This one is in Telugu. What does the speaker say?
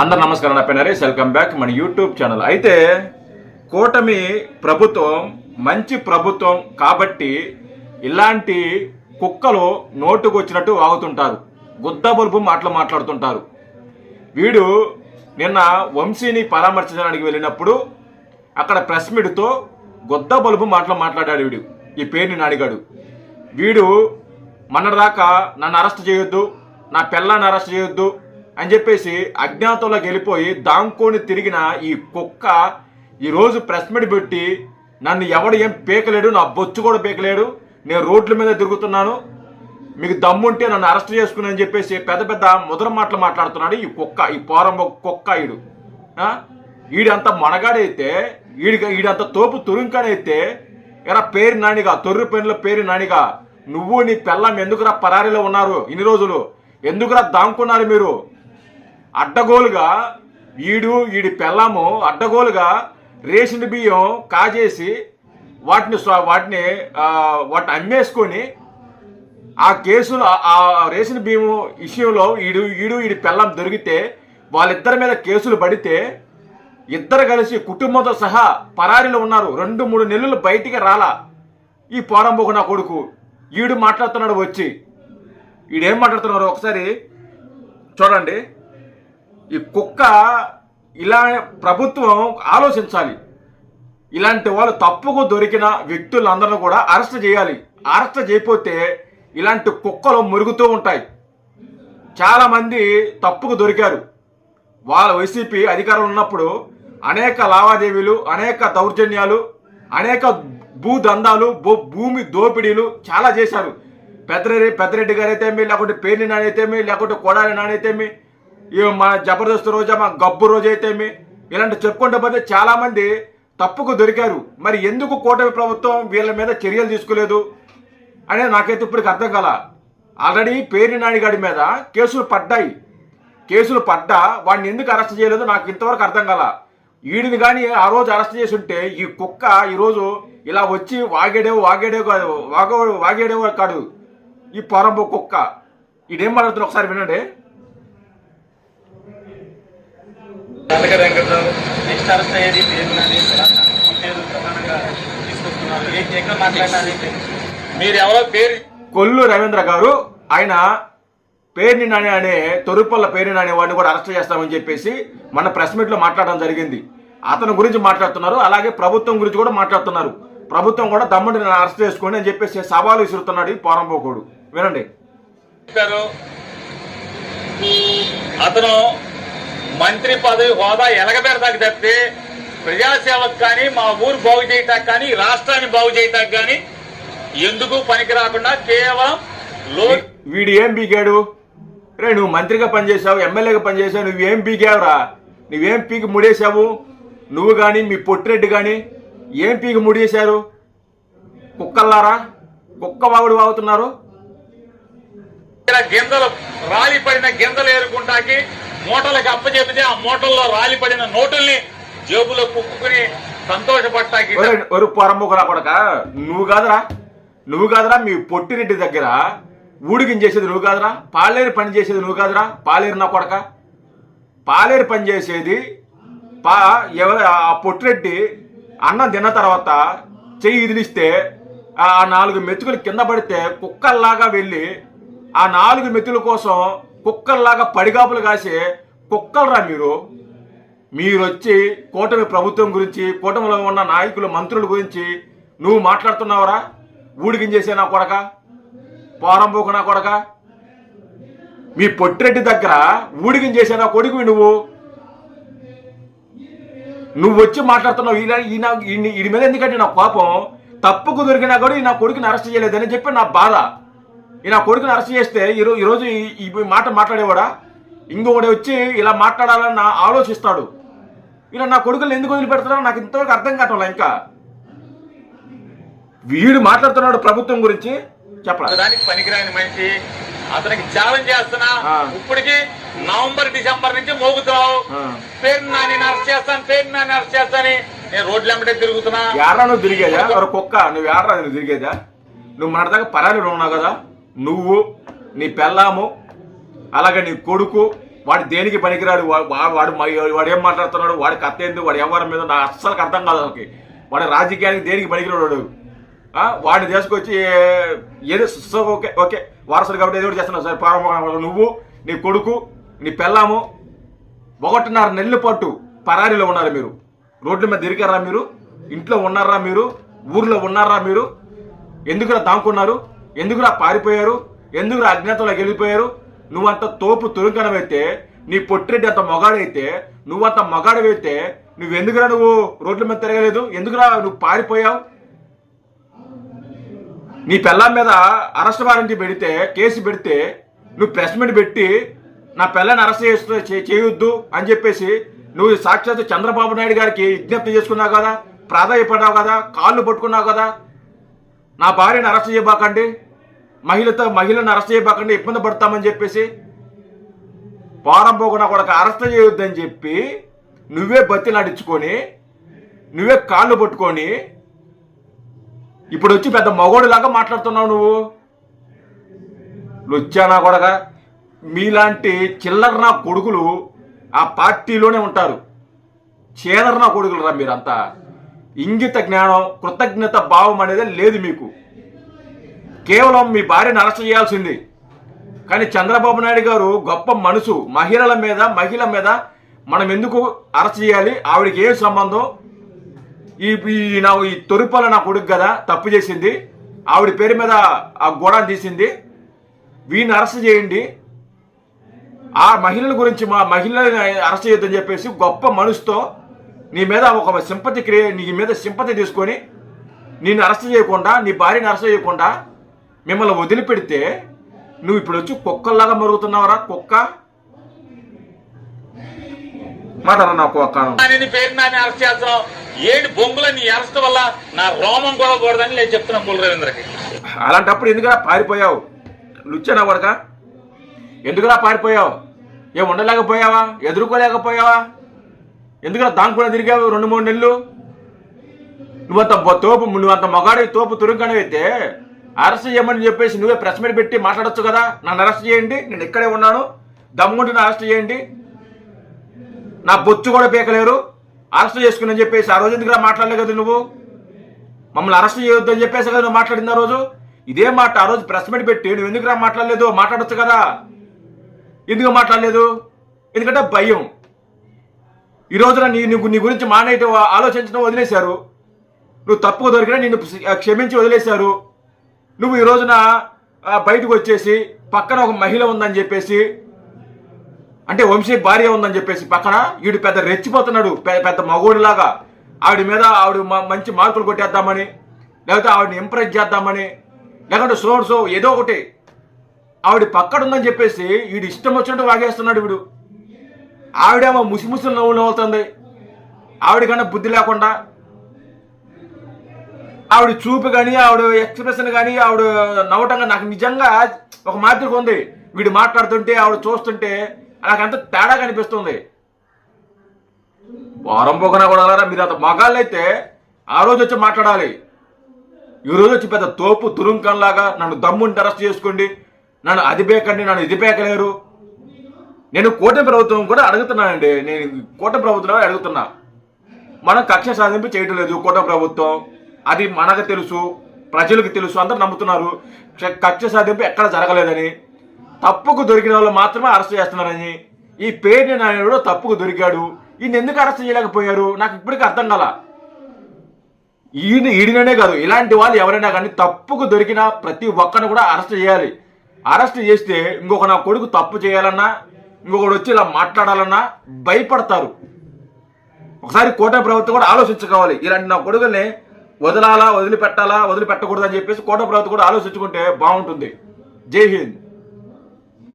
అందరు నమస్కారం నా నరేష్ వెల్కమ్ బ్యాక్ మన యూట్యూబ్ ఛానల్. అయితే కూటమి ప్రభుత్వం మంచి ప్రభుత్వం కాబట్టి ఇలాంటి కుక్కలు నోటుకు వచ్చినట్టు వాగుతుంటారు. గుద్ద బలుపు మాటలు మాట్లాడుతుంటారు. వీడు నిన్న వంశీని పరామర్శించడానికి వెళ్ళినప్పుడు అక్కడ ప్రెస్ మీట్తో గొద్ద బలుపు మాటలు మాట్లాడాడు వీడు. ఈ పేరుని నాడిగాడు వీడు మొన్నటిదాకా నన్ను అరెస్ట్ చేయొద్దు నా పిల్లాన్ని అరెస్ట్ చేయొద్దు అని చెప్పేసి అజ్ఞాతంలో వెళ్ళిపోయి దాంకోని తిరిగిన ఈ కుక్క ఈరోజు ప్రెస్ మీట్ పెట్టి నన్ను ఎవడు ఏం పీకలేడు నా బొచ్చు కూడా పీకలేడు నేను రోడ్ల మీద తిరుగుతున్నాను మీకు దమ్ముంటే నన్ను అరెస్ట్ చేసుకుని అని చెప్పేసి పెద్ద పెద్ద ముద్ర మాటలు మాట్లాడుతున్నాడు ఈ కుక్క ఈ పోరంబ కుక్క ఈడు. ఈడంత మనగాడైతే ఈడి ఈడంత తోపు తురుంకాడైతే ఎరా పేరు నానిగా తొర్రు పెన్నుల పేరు నానిగా నువ్వు నీ పెళ్ళం ఎందుకురా పరారీలో ఉన్నారు ఇన్ని రోజులు? ఎందుకురా దాంకున్నారు మీరు? అడ్డగోలుగా ఈడు ఈడి పెళ్ళాము అడ్డగోలుగా రేషన్ బియ్యం కాజేసి వాటిని వాటిని వాటిని అమ్మేసుకొని ఆ కేసులో ఆ- ఆ రేషన్ బియ్యం విషయంలో ఈడు ఈడు ఈడి పెళ్ళం దొరికితే వాళ్ళిద్దరి మీద కేసులు పడితే ఇద్దరు కలిసి కుటుంబంతో సహా పరారీలో ఉన్నారు. రెండు మూడు నెలలు బయటికి రాలా. ఈ పోరంబోకు నా కొడుకు. ఈడు మాట్లాడుతున్నాడు వచ్చి. ఈడేం మాట్లాడుతున్నారు ఒకసారి చూడండి. ఈ కుక్క ఇలా ప్రభుత్వం ఆలోచించాలి. ఇలాంటి వాళ్ళు తప్పుకు దొరికిన వ్యక్తులందరూ కూడా అరెస్ట్ చేయాలి. అరెస్ట్ చేయకపోతే ఇలాంటి కుక్కలు మురుగుతూ ఉంటాయి. చాలామంది తప్పుకు దొరికారు. వాళ్ళ వైసీపీ అధికారంలో ఉన్నప్పుడు అనేక లావాదేవీలు అనేక దౌర్జన్యాలు అనేక భూదందాలు భూ- భూమి దోపిడీలు చాలా చేశారు. పెద్దరెడ్డి పెద్దరెడ్డి గారు అయితేమి లేకుంటే పేర్ని నానైతేమి లేకుంటే కొడాలి నానైతేమి మన జబర్దస్త్ రోజా మా గబ్బు రోజు అయితేమి ఇలాంటి చెప్పుకుంటే పోతే చాలా మంది తప్పుకు దొరికారు. మరి ఎందుకు కూటమి ప్రభుత్వం వీళ్ళ మీద చర్యలు తీసుకోలేదు? అనేది నాకైతే ఇప్పటికి అర్థం కాల. ఆల్రెడీ పేరు నాయుడిగాడి మీద కేసులు పడ్డాయి. కేసులు పడ్డా వాడిని ఎందుకు అరెస్ట్ చేయలేదు నాకు ఇంతవరకు అర్థం కాల. వీడిని కానీ ఆ రోజు అరెస్ట్ చేసి ఉంటే ఈ కుక్క ఈరోజు ఇలా వచ్చి వాగేడేవో వాగేడేవో కాదు వాగ వాగేడేవో కాడు ఈ పొరంబో కుక్క. ఈడేం మాట్లాడుతున్నా ఒకసారి వినండి. వెంకట్రావు. నెక్స్ట్ అరెస్ట్ అయ్యేది పేరు ప్రధానంగా తీసుకొస్తున్నారు. ఎక్కడ మాట్లాడినారు? మీరు ఎవరో పేరు? కొల్లు రవీంద్ర గారు ఆయన పేరుని నాని అనే తొరుపల్ల పేరుని నాని వాడిని కూడా అరెస్ట్ చేస్తామని చెప్పేసి మన ప్రెస్ మీట్లో మాట్లాడడం జరిగింది. అతని గురించి మాట్లాడుతున్నారు అలాగే ప్రభుత్వం గురించి కూడా మాట్లాడుతున్నారు. ప్రభుత్వం కూడా దమ్ముడిని అరెస్ట్ చేసుకోండి అని చెప్పేసి సవాలు విసురుతున్నాడు ఈ పోరంపోకోడు వినండి. అతను మంత్రి పదవి హోదా ఎలగబెడతాకి తప్పితే ప్రజాసేవకు కానీ మా ఊరు బాగు చేయటానికి కానీ రాష్ట్రాన్ని బాగు చేయటానికి కానీ ఎందుకు పనికి రాకుండా కేవలం లో వీడు ఏం పీకాడు? రే నువ్వు మంత్రిగా పనిచేసావు ఎమ్మెల్యేగా పనిచేసావు నువ్వేం పీకావురా? నువ్వేం పీకి ముడేశావు? నువ్వు కానీ మీ పొట్టిరెడ్డి కానీ ఏం పీకి ముడేశారు? కుక్కల్లారా? కుక్క వాగుడు వాగుతున్నారు? గింజలు రాలిపడిన గింజలు ఏరుకుంటాకి మూటలకు అప్పచెప్పితే ఆ మూటల్లో రాలిపడిన నోటుల్ని జేబులో కుక్కుని సంతోషపడటానికి ఒరు పొరమ్మకురా కొడక నువ్వు కాదురా. నువ్వు కాదురా మీ పొట్టిరెడ్డి దగ్గర ఊడికించేసేది నువ్వు కాదురా. పాలేరు పని చేసేది నువ్వు కాదురా పాలేరు నా కొడక. పాలేరు పని చేసేది పా ఎవరు ఆ పొట్టిరెడ్డి అన్నం తిన్న తర్వాత చెయ్యి ఇదిలిస్తే ఆ నాలుగు మెతుకులు కింద పడితే కుక్కల్లాగా వెళ్ళి ఆ నాలుగు మెతుల కోసం కుక్కల్లాగా పడిగాపులు కాసే కుక్కలరా మీరు? మీరు వచ్చి కూటమి ప్రభుత్వం గురించి కూటమిలో ఉన్న నాయకులు మంత్రుల గురించి నువ్వు మాట్లాడుతున్నావురా? ఊడికించేసే నా కొడక? పోరంపోకు నా కొడక? మీ పొట్టిరెడ్డి దగ్గర ఊడికించేసే నా కొడుకు నువ్వు? నువ్వు వచ్చి మాట్లాడుతున్నావు ఈయన ఈయన మీద ఎందుకంటే నా కోపం? తప్పుకు దొరికినా కూడా ఈ నా కొడుకుని అరెస్ట్ చేయలేదని చెప్పి నా బాధ. ఈ నా కొడుకుని అరెస్ట్ చేస్తే ఈరోజు ఈరోజు ఈ- మాట మాట్లాడేవాడా? ఇంకొకటి వచ్చి ఇలా మాట్లాడాలని ఆలోచిస్తాడు. ఇలా నా కొడుకులు ఎందుకు వదిలిపెడుతున్నారో నాకు ఇంతవరకు అర్థం కావట్లే ఇంకా? వీడు మాట్లాడుతున్నాడు ప్రభుత్వం గురించి చెప్పరా? దానికి పనికిరాని మనిషి అతనికి ఛాలెంజ్ చేస్తున్నా. ఇప్పటికి నవంబర్ డిసెంబర్ నుంచి మోగుతున్నావు. పేరు నాని అరెస్ట్ చేస్తాను పేరు నాని అరెస్ట్ చేస్తాని నేను రోడ్ల వెంబడే తిరుగుతున్నా. యారా నువ్వు తిరిగేదా? కుక్క నువ్వు యారా నువ్వు తిరిగేదా? నువ్వు మన దాకా పరారీలో ఉన్నావు కదా? నువ్వు నీ పెళ్ళాము అలాగే నీ కొడుకు వాడు దేనికి పనికిరాడు? వాడు వాడు ఏం మాట్లాడుతున్నాడు? వాడి కథ ఏంది? వాడి వ్యవహారం మీద నాకు అస్సలు అర్థం కాదు వాళ్ళకి వాడి రాజకీయానికి దేనికి పనికిరాడు? వాడు వాడిని తీసుకొచ్చి ఏదో ఓకే ఓకే వారసులు కాబట్టి ఏదో ఒకటి చేస్తున్నావు. సార్ పారం నువ్వు నీ కొడుకు నీ పెళ్ళాము ఒకటిన్నర నెల్లు పట్టు పరారీలో ఉన్నారు మీరు. రోడ్ల మీద తిరిగారా మీరు? ఇంట్లో ఉన్నారా మీరు? ఊర్లో ఉన్నారా మీరు? ఎందుకురా దాంకున్నారు? ఎందుకురా పారిపోయారు? ఎందుకురా అజ్ఞాతంలోకి వెళ్ళిపోయారు నువ్వంత తోపు తురుంకనమైతే నీ పొట్టిరెడ్డి అంత మొగాడైతే నువ్వంత మొగాడవైతే నువ్వెందుకురా నువ్వు రోడ్ల మీద తిరగలేదు? ఎందుకురా నువ్వు పారిపోయావు? నీ పెళ్ళాం మీద అరెస్ట్ వారెంట్ పెడితే కేసు పెడితే నువ్వు ప్రెస్ మీట్ పెట్టి నా పిల్లని అరెస్ట్ చేస్తు చేయొద్దు అని చెప్పేసి నువ్వు సాక్షాత్ చంద్రబాబు నాయుడు గారికి విజ్ఞప్తి చేసుకున్నావు కదా? ప్రాధాయపడ్డావు కదా? కాళ్ళు పట్టుకున్నావు కదా? నా భార్యను అరెస్ట్ చేయబాకండి. మహిళతో మహిళను అరెస్ట్ చేయబాకండి ఇబ్బంది పడతామని చెప్పేసి పోరంపోకుండా కూడా అరెస్ట్ చేయొద్దని చెప్పి నువ్వే బతి నడుచుకొని నువ్వే కాళ్ళు పట్టుకొని ఇప్పుడు వచ్చి పెద్ద మగోడిలాగా మాట్లాడుతున్నావు నువ్వు. లుచ్చానా కొడగా మీలాంటి చిల్లర నా కొడుకులు ఆ పార్టీలోనే ఉంటారు. చేదర నా కొడుకులు రా మీరంతా. ఇంగిత జ్ఞానం కృతజ్ఞత భావం అనేది లేదు మీకు. కేవలం మీ భార్యను అరెస్ట్ చేయాల్సింది. కానీ చంద్రబాబు నాయుడు గారు గొప్ప మనసు మహిళల మీద మహిళ మీద మనం ఎందుకు అరెస్ట్ చేయాలి? ఆవిడకి ఏం సంబంధం? ఈ నా ఈ తొరిపాల నా కొడుకు కదా తప్పు చేసింది. ఆవిడ పేరు మీద ఆ గోడాన్ని తీసింది. వీడిని అరెస్ట్ చేయండి. ఆ మహిళల గురించి మా మహిళల్ని అరెస్ట్ చేయొద్దని చెప్పేసి గొప్ప మనసుతో నీ మీద ఒక సింపతి క్రియ నీ మీద సింపతి తీసుకొని నిన్ను అరెస్ట్ చేయకుండా నీ భార్యని అరెస్ట్ చేయకుండా మిమ్మల్ని వదిలిపెడితే నువ్వు ఇప్పుడు వచ్చి కుక్కల్లాగా మరుగుతున్నావురా కుక్క? మాట్లాడరా నా కుక్కను నాని పేరు నాని అరెస్ట్ చేస్తున్నావు ఏంటి బొంగుల నీ అరెస్ట్ వల్ల నా రోమం కూడా కూడదని నేను చెప్తున్నా మూల రవీంద్రకి అలాంటప్పుడు ఎందుకురా పారిపోయావు? లుచ్చనా కొడక? ఎందుకురా పారిపోయావు? ఏం ఉండలేకపోయావా? ఎదుర్కోలేకపోయావా? ఎందుకురా దానికుండా తిరిగావు రెండు మూడు నెలలు? నువ్వంత తోపు నువ్వంత మొగాడి తోపు తురుంకనైతే అరెస్ట్ చేయమని చెప్పేసి నువ్వే ప్రెస్ మీట్ పెట్టి మాట్లాడొచ్చు కదా? నన్ను అరెస్ట్ చేయండి నేను ఇక్కడే ఉన్నాను. దమ్ముంటే అరెస్ట్ చేయండి. నా బొచ్చు కూడా పీకలేరు. అరెస్ట్ చేసుకుని చెప్పేసి ఆ రోజు ఎందుకురా మాట్లాడలేదు కదా నువ్వు? మమ్మల్ని అరెస్ట్ చేయొద్దు అని చెప్పేసి కదా నువ్వు మాట్లాడింది ఆ రోజు? ఇదే మాట ఆ రోజు ప్రెస్ మీట్ పెట్టి నువ్వు ఎందుకు మాట్లాడలేదు? మాట్లాడచ్చు కదా? ఎందుకు మాట్లాడలేదు? ఎందుకంటే భయం. ఈ రోజున నీ నీకు నీ గురించి మానేయటం ఆలోచించడం వదిలేశారు. నువ్వు తప్పు దొరికినా నిన్ను క్షమించి వదిలేశారు. నువ్వు ఈ రోజున బయటకు వచ్చేసి పక్కన ఒక మహిళ ఉందని చెప్పేసి అంటే వంశీ భార్య ఉందని చెప్పేసి పక్కన వీడు పెద్ద రెచ్చిపోతున్నాడు పెద్ద మగోడిలాగా. ఆవిడ మీద ఆవిడ మంచి మార్కులు కొట్టేద్దామని లేకపోతే ఆవిడని ఇంప్రెస్ చేద్దామని లేకుంటే సో సో ఏదో ఒకటి. ఆవిడ పక్కడుందని చెప్పేసి వీడు ఇష్టం వచ్చినట్టు వాగేస్తున్నాడు వీడు. ఆవిడేమో ముసి ముసి నవ్వు నవ్వుతుంది. ఆవిడకన్నా బుద్ధి లేకుండా ఆవిడ చూపు కానీ ఆవిడ ఎక్స్ప్రెషన్ కానీ ఆవిడ నవ్వటంగా నాకు నిజంగా ఒక మాదిరిగా ఉంది. వీడు మాట్లాడుతుంటే ఆవిడ చూస్తుంటే నాకంత తేడా కనిపిస్తుంది. వారం పోకనా కూడా మీరు అంత మగాళ్ళైతే ఆ రోజు వచ్చి మాట్లాడాలి. ఈ రోజు వచ్చి పెద్ద తోపు తురుంకంలాగా నన్ను దమ్ముని అరెస్ట్ చేసుకోండి. నన్ను అది పేకండి నన్ను ఇది పేకలేరు నేను కూటమి ప్రభుత్వం కూడా అడుగుతున్నానండి. నేను కూటమి ప్రభుత్వం అడుగుతున్నా. మనం కక్ష సాధింపు చేయటం లేదు కూటమి ప్రభుత్వం. అది మనకు తెలుసు ప్రజలకు తెలుసు అందరూ నమ్ముతున్నారు. కక్ష సాధింపు ఎక్కడ జరగలేదని తప్పుకు దొరికిన వాళ్ళు మాత్రమే అరెస్ట్ చేస్తున్నారని ఈ పేరుని నాయుడు తప్పుకు దొరికాడు. ఈయన ఎందుకు అరెస్ట్ చేయలేకపోయారు? నాకు ఇప్పటికీ అర్థం కాల. ఈయన ఈడిననే కాదు ఇలాంటి వాళ్ళు ఎవరైనా కానీ తప్పుకు దొరికిన ప్రతి ఒక్కరిని కూడా అరెస్ట్ చేయాలి. అరెస్ట్ చేస్తే ఇంకొక నా కొడుకు తప్పు చేయాలన్నా ఇంకొకడు వచ్చి ఇలా మాట్లాడాలన్నా భయపడతారు. ఒకసారి కోట ప్రభుత్వం కూడా ఆలోచించుకోవాలి. ఇలాంటి నా కొడుకుల్ని వదలాలా వదిలిపెట్టాలా వదిలిపెట్టకూడదు అని చెప్పేసి కోట ప్రభుత్వం కూడా ఆలోచించుకుంటే బాగుంటుంది. జై హింద్.